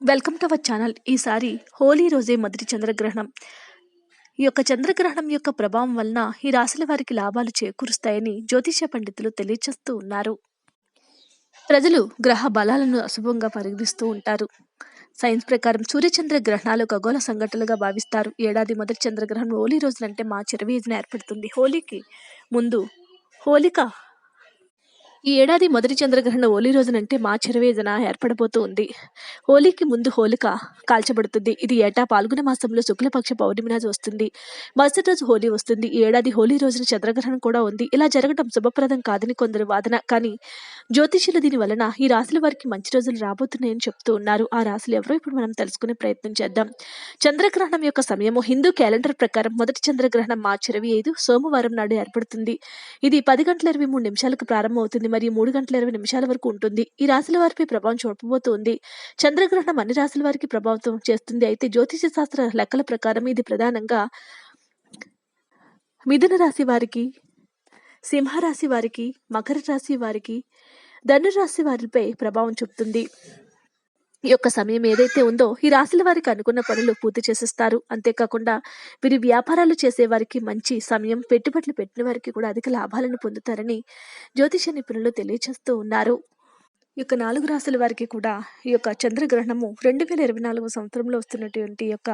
Welcome to our channel ఈసారి హోలీ రోజే మొదటి చంద్రగ్రహణం. ఈ యొక్క చంద్రగ్రహణం యొక్క ప్రభావం వలన ఈ రాశుల వారికి లాభాలు చేకూరుస్తాయని జ్యోతిష పండితులు తెలియచేస్తూ ఉన్నారు. ప్రజలు గ్రహ బలాలను అశుభంగా పరిగణిస్తూ ఉంటారు. సైన్స్ ప్రకారం సూర్యచంద్ర గ్రహణాలు ఖగోళ సంఘటనలుగా భావిస్తారు. ఏడాది మొదటి చంద్రగ్రహణం హోలీ రోజులంటే మార్చి ఇరవై ఐదున ఏర్పడుతుంది. హోలీకి ముందు హోలిక ఈ ఏడాది మొదటి చంద్రగ్రహణం హోలీ రోజునంటే మా ఇరవై ఏర్పడబోతూ ఉంది. హోలీకి ముందు హోలిక కాల్చబడుతుంది. ఇది ఏటా పాల్గొన మాసంలో శుక్లపక్ష పౌర్ణమి రోజు వస్తుంది. మరుసటి రోజు హోలీ వస్తుంది. ఈ ఏడాది హోలీ రోజున చంద్రగ్రహణం కూడా ఉంది. ఇలా జరగడం శుభప్రదం కాదని కొందరు వాదన. కానీ జ్యోతిషులు దీని వలన ఈ రాశుల వారికి మంచి రోజులు రాబోతున్నాయని చెప్తూ ఉన్నారు. ఆ రాశులు ఎవరో ఇప్పుడు మనం తెలుసుకునే ప్రయత్నం చేద్దాం. చంద్రగ్రహణం యొక్క సమయము హిందూ క్యాలెండర్ ప్రకారం మొదటి చంద్రగ్రహణం మార్చి ఇరవై ఐదు సోమవారం నాడు ఏర్పడుతుంది. ఇది పది గంటల ఇరవై మూడు నిమిషాలకు ప్రారంభమవుతుంది. మరియు మూడు గంటల ఇరవై నిమిషాల వరకు ఉంటుంది. ఈ రాశుల వారిపై ప్రభావం చూపబోతోంది. చంద్రగ్రహణం అన్ని రాశుల వారికి ప్రభావితం చేస్తుంది. అయితే జ్యోతిష శాస్త్ర లెక్కల ప్రకారం ఇది ప్రధానంగా మిథున రాశి వారికి సింహరాశి వారికి మకర రాశి వారికి ధనురాశి వారిపై ప్రభావం చూపుతుంది. ఈ యొక్క సమయం ఏదైతే ఉందో ఈ రాశుల వారికి అనుకున్న పనులు పూర్తి చేసేస్తారు. అంతేకాకుండా వీరి వ్యాపారాలు చేసే వారికి మంచి సమయం పెట్టుబడులు పెట్టిన వారికి కూడా అధిక లాభాలను పొందుతారని జ్యోతిష నిపుణులు తెలియజేస్తూ ఉన్నారు. ఈ యొక్క నాలుగు రాశుల వారికి కూడా ఈ యొక్క చంద్రగ్రహణము రెండు వేల ఇరవై నాలుగు సంవత్సరంలో వస్తున్నటువంటి యొక్క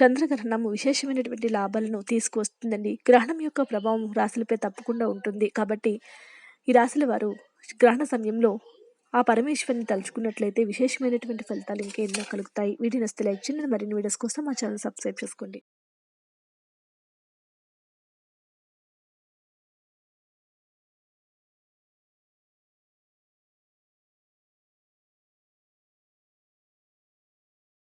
చంద్రగ్రహణము విశేషమైనటువంటి లాభాలను తీసుకువస్తుందండి. గ్రహణం యొక్క ప్రభావం రాశులపై తప్పకుండా ఉంటుంది. కాబట్టి ఈ రాశుల వారు గ్రహణ సమయంలో ఆ పరమేశ్వరిని తలుచుకున్నట్లయితే విశేషమైనటువంటి ఫలితాలు ఇంకా ఎన్నో కలుగుతాయి. వీడియో నస్తే లైక్ చేయండి. మరిన్ని వీడియోస్ కోసం మా ఛానల్ సబ్స్క్రైబ్ చేసుకోండి.